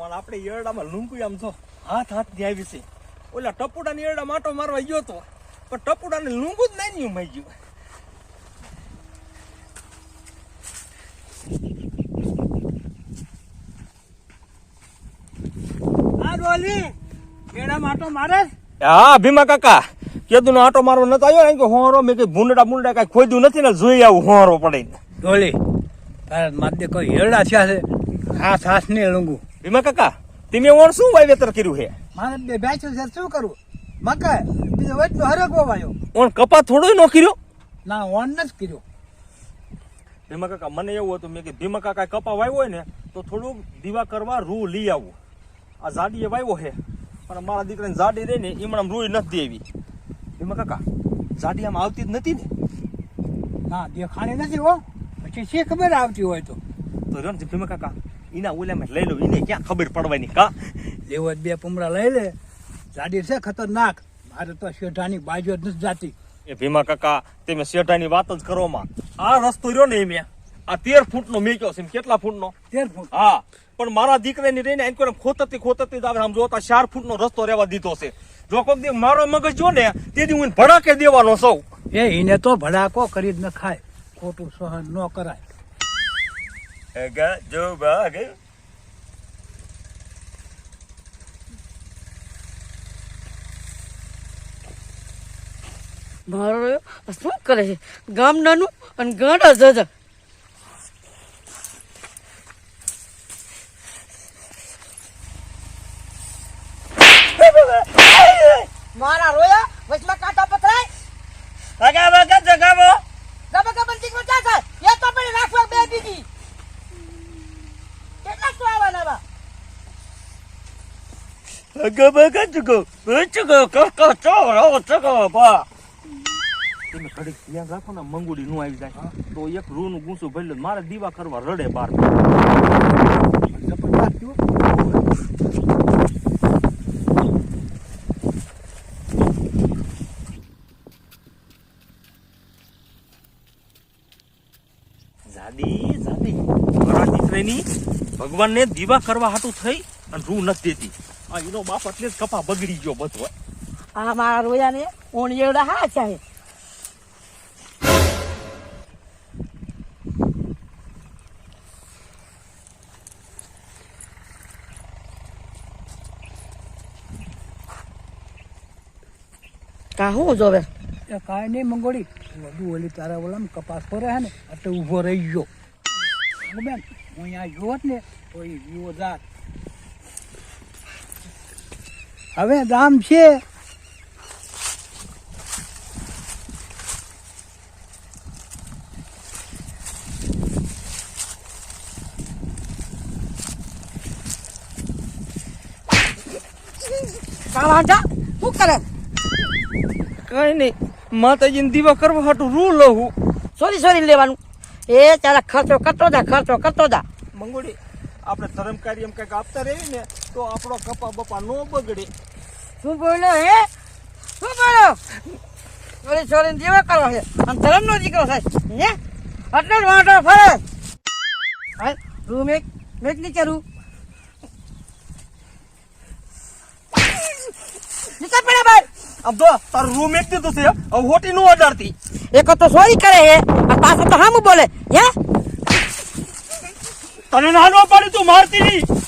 પણ આપણે ઈયરડામાં લૂંકું આમ જો હાથ હાથની આવી છે. ઓલા ટપુડાની ઈયરડા માટો મારવા ગયો તો. પણ ટપુડાને લૂંગું જ નહીં ન્યુ મઈ ગયું હા ભીમા કાકા કેદું નો આટો મારવા નતો આવ્યો ને કે હોરો મેં કઈ ભૂંડડા ભૂંડડા કઈ ખોદ્યું નથી ને જોઈ આવું હોરો પડે ડોલી તારા માથે કોઈ હેરડા થયા છે હાથ હાથ ને લંગુ. ભીમા કાકા તમે ઓણ શું વાવેતર કર્યું છે? મારે બે બેચો છે શું કરું? મકા બીજો વચનો હરગવો વાયો. ઓણ કપા થોડો નો કર્યો? ના ઓણ ન જ કર્યો. ભીમા કાકા મને એવું હતું મેં કે ભીમા કાકા કપા વાવ્યો હોય ને તો થોડુંક દીવા કરવા રૂ લઈ આવું. આ જાડીએ વાવ્યો છે પણ મારા દીકરાને જાડી રહી ને એમણે રૂ નથી દેવી. ભીમા કાકા જાડી આમ આવતી જ નથી ને? ના દેખાણી નથી હો. પછી શી ખબર આવતી હોય તો? તો રણજી ભીમા કાકા એના ઓલામાં લઈ લો એને ક્યાં ખબર પડવાની કા? લેવો બે પુમડા લઈ લે. જાડી છે ખતરનાક. મારે તો શેઠાની બાજુ જ નથી જાતી. એ ભીમા કાકા તમે શેઠાની વાત જ કરો માં. આ રસ્તો રહ્યો ને મેં આ તેર ફૂટનો મેક્યો છે કેટલા ફૂટનો? તેર ફૂટ. હા. પણ મારા દીકરાની રહીને એમ કોઈ ખોતરતી જ આવે. આમ જોતા ચાર ફૂટનો રસ્તો રહેવા દીધો છે. જો કોઈ દી મારો મગજ જો ને તેથી હું ભડાકે દેવાનો સૌ. એ એને તો ભડાકો કરી જ ન ખાય. ખોટું સહન ન કરાય. જો ke? મારો શું કરે છે ગામ નાનું અને ગાંડા જજા મારા રોયા વચમાં કાંટા પથરાય આગા વખત જગાવો ગમે ગમે દીકરો ક્યાં થાય એ તો પણ રાખવા બે દીધી કેટલા તો આવવાના બા આગા વખત જગો ચગો કકો ચો રો ચગો બા તમે ઘડીક ધ્યાન રાખો ને મંગુડી નું આવી જાય તો એક રૂ નું ગુંસું ભરી મારે દીવા કરવા રડે બાર. જાદી જાદી મારા દીકરાની ભગવાનને દીવા કરવા હાટું થઈ અને રૂ નથી દેતી આ એનો બાપ એટલે જ કપા બગડી ગયો બધો. આ મારા રોયા ને ઓણ હા છે કા હું જોવે એ કાંઈ નહીં મંગોળી. વધુ ઓલી તારા ઓલામ કપાસ પર હે ને એટલે ઊભો રહી ગયો. હું બેન હું અહીંયા જોત ને તો એ વિવો જાત હવે દામ છે. કા વાંધા શું કરે? કઈ નહીં માતાજીને દીવા કરવા હાટું રૂ લઉં સોરી સોરી લેવાનું. એ તારા ખર્ચો કરતો જા ખર્ચો કરતો જા. મંગોડી આપણે ધર્મ કાર્ય એમ કંઈક આપતા રહીએ ને તો આપણો કપા બપા ન બગડે. શું બોલ્યો હે? શું બોલ્યો? સોરી સોરી દેવા કરો છે અને ધર્મ નો દીકરો થાય હે? એટલે જ વાંટો ફરે. રૂમ એક મેક નીચે કરું નીકળ પડે ભાઈ આમ તો તારું રૂમ એક દીધું છે હોટી નો અડાડતી. એક તો સોરી કરે હે અને પાછો તો હામું બોલે હે? તને નાનો પાડી તું મારતી નહીં.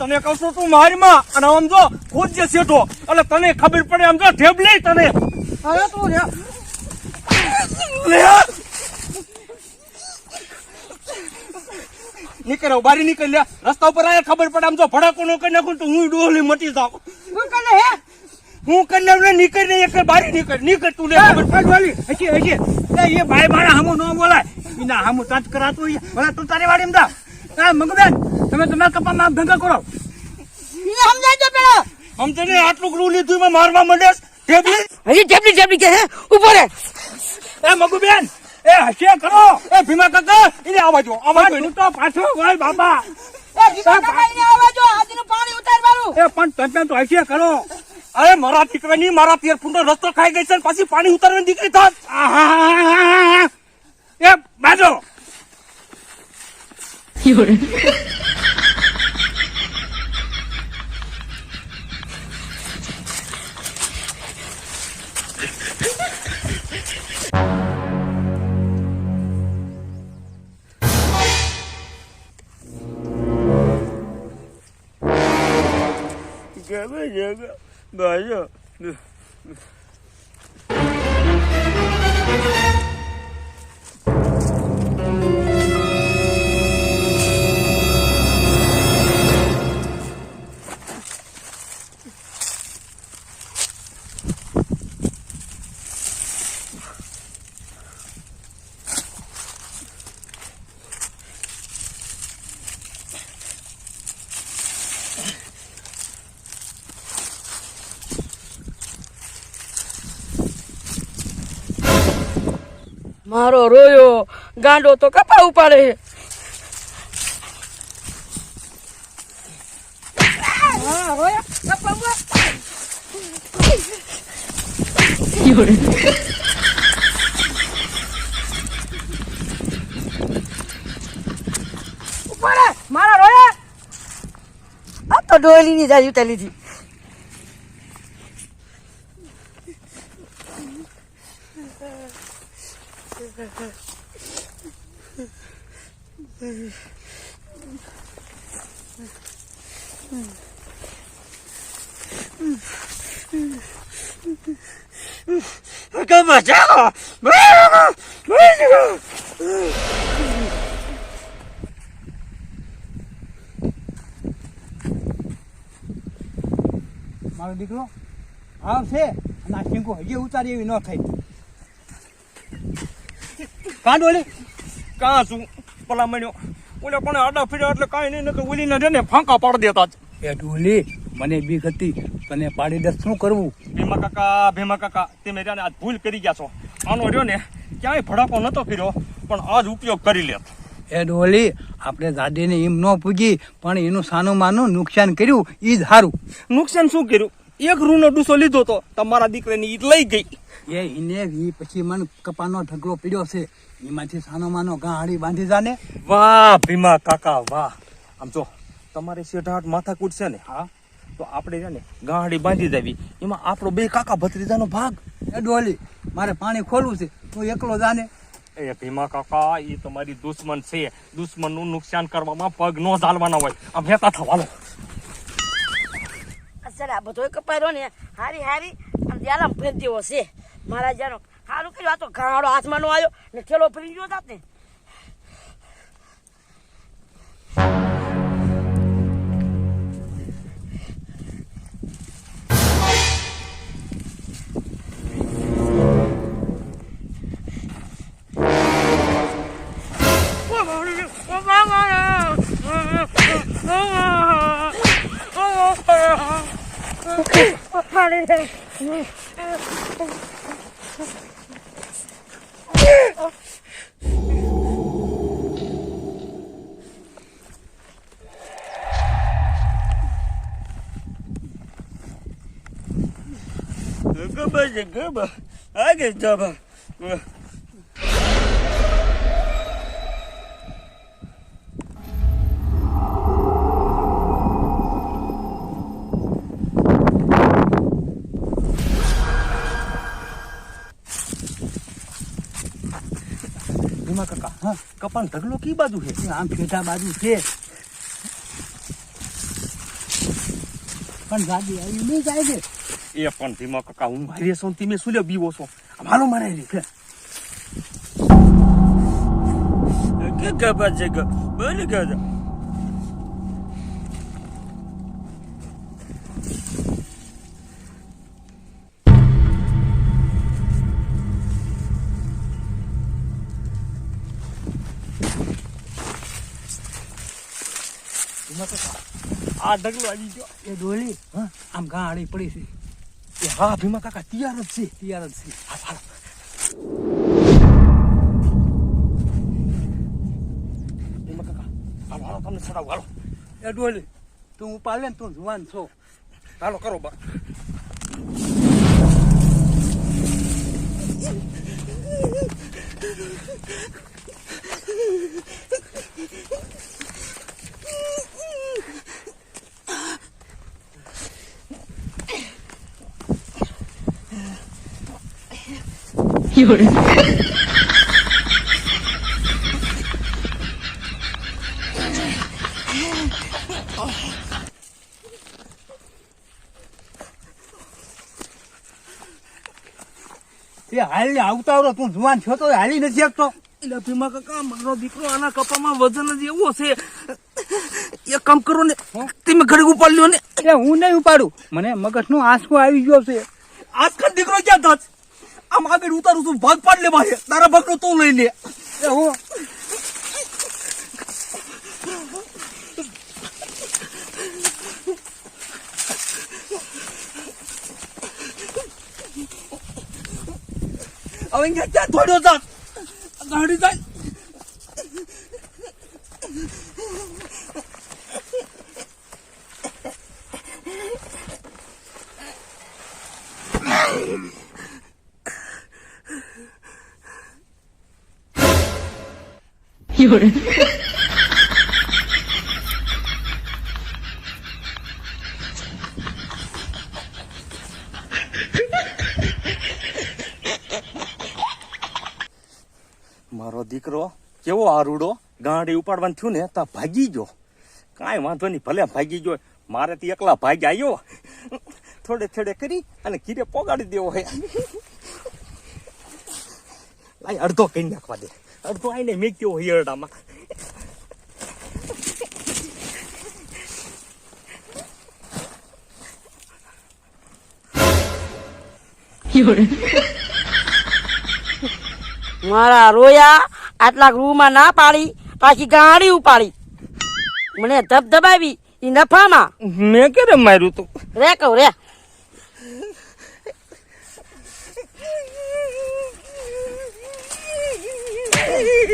તને કહું છું તું મારી માં અને આમ જો ખુદ જે સેઠો એટલે તને ખબર પડે આમ જો ઢેબલી તને. હવે તું નીકળ્યો લે નીકળ બારી નીકળી. લે રસ્તા ઉપર આયા ખબર પડે આમ જો ભડાકો નો કરી નાખું તો હું ડોલી મટી જાઉં. હે હું? કન્યા ને નીકળ ને એક બારી નીકળ. નીકળ તું. વાલી હજી હજી. એ ભાઈ મારા હામું ન બોલાય. એના હામું તાત કરાતું ભલા તું તારી વાડી જા. દા મંગુબેન. તમે તમારા કપામાં આમ ધંધા કરો. સમજાય તો પેલા. સમજે ને આટલું ગ્લુ લીધું એમાં મારવા માંડે ટેબલી હજી ટેબલી ટેબલી કે હે? ઉપર હે એ મગુબેન એ હશે કરો. એ ભીમા કાકા ઇને આવા જો આવા જો તો પાછો. વળ બાબા. એ ભીમા કાકા ઇને આવવા જો આજનું પાણી ઉતારવાનું. એ પણ તમે તો હશે કરો. અરે મારા દીકરાની મારા પિયર ફૂટનો રસ્તો ખાઈ ગઈ છે ને પાછી પાણી ઉતારવાની દીકરી થાત. એ બાજો. Gaba gaba bajo. મારો રોયો ગાંડો તો કપા ઉપાડે રોયો ગાંડો તો કપા ઉપાડે મારા રોયા. આ તો ડોલીની જાય ઉતારી લીધી. Gaba jago. મારો દીકરો આવશે અને આ શીંગો હજી ઉતારી એવી ન થઈ. કાંડો લે. કાં શું પેલા મળ્યો ઓલે પણ આડા ફીડા એટલે કાંઈ નહીં નકર ઓલીને છે ને ફાંકા પાડી દેતા એ ઢોલી મને બીક હતી. તને પાડી દસ શું કરવું? ભીમા કાકા ભીમા કાકા તમે રહ્યા આજ ભૂલ કરી ગયા છો. આનો રહ્યો ને ક્યાંય ભડાકો નતો કર્યો પણ આજ ઉપયોગ કરી લેત. એ ડોલી આપણે દાદીને એમ ન પૂજી પણ એનું સાનું માનું નુકસાન કર્યું એ જ સારું નુકસાન શું કર્યું? એક રૂનો ડૂસો લીધો તો તમારા દીકરાની ઈદ લઈ ગઈ. એ ઈને ઈ પછી મન કપાનો ઢગલો પીડ્યો છે. એમાંથી સાનો માનો ગાડી બાંધી જાને. વાહ ભીમા કાકા વાહ. આમ જો તમારે શેઠાટ માથાકૂટ છે ને? હા. તો આપણે છે ને ગાંડી બાંધી દેવી. એમાં આપણો બે કાકા ભત્રીજાનો ભાગ. એ ડોલી મારે પાણી ખોલવું છે. તું એકલો જાને. એ ભીમા કાકા એ તમારી દુશ્મન છે. દુશ્મનનું નુકસાન કરવામાં પગ ન ચાલવાના હોય. આમ હેતા થવાનો અસર આ બધો કપાયો ને. હારી હારી. અને જ્યાં ફેરતીઓ છે મારા જાનો સારું કર્યું આ તો ગાળો હાથમાં નો આવ્યો ને ઠેલો ફરી ગયો તા ને ગબા છે ગબા આગે જબા ભીમા કપાન ઢગલો કઈ બાજુ છે? આમ પેટા બાજુ છે. પણ ગાડી આવી નહીં જાય છે. એ પણ ધીમા કાકા હું મારી છું તમે શું લે બીવો છો? હાલો મારે રે કે ગબા છે ગ બોલ ગા આ ઢગલો આવી ગયો. એ ડોલી હા આમ ગાડી પડી છે. એ હા ભીમા કાકા તૈયાર જ છે. તૈયાર જ છે. હા હાલો. ભીમા કાકા હાલો હાલો તમને ચડાવું હાલો. એ ડોલી તું ઉપાડ ને તું જુવાન છો. હાલો કરો બા. એ હાલ આવતા આવડો તું જુવાન છો તો હાલી નથી શકતો એટલે ભીમા કાકા મારો દીકરો આના કપામાં વજન જ એવો છે એ કામ કરો ને તમે ઘડી ઉપાડ લ્યો ને એ હું નહીં ઉપાડું મને મગજનો આંસકો આવી ગયો છે આજકાલ દીકરો ક્યાં આમ આગળ ઉતારું છું, ભાગ પાડ લે મારે. તારા ભાગનો તું લઈ લે. એ હું. હવે ક્યાં થોડ્યો જાત? ગાડી જાય. મારો દીકરો, કેવો આરૂડો? ગાંડી ઉપાડવાનું થયું ને, તા ભાગી ગયો. કાંઈ વાંધો નહીં, ભલે ભાગી ગયો મારે તો એકલા ભાગ આવ્યો થોડે થોડે કરી અને કીરે પોગાડી દેવો હે. અડધો કઈ નાખવા દે. અડધો આઈને મેં કેવો હિયરડામાં મારા રોયા આટલા ગૃહમાં ના પાડી પાછી ગાડી ઉપાડી મને ધબધબાવી એ નફામાં મેં ક્યારે માર્યું તું રે કહું રે એ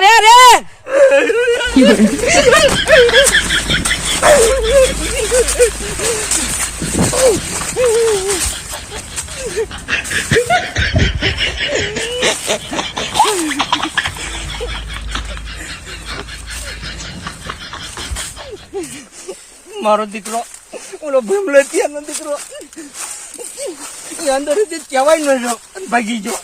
રે રે મારો દીકરો. ઓલો ભીમલો ત્યાંનો દીકરો. એ અંદર કહેવાય ન ભાગી ગયો.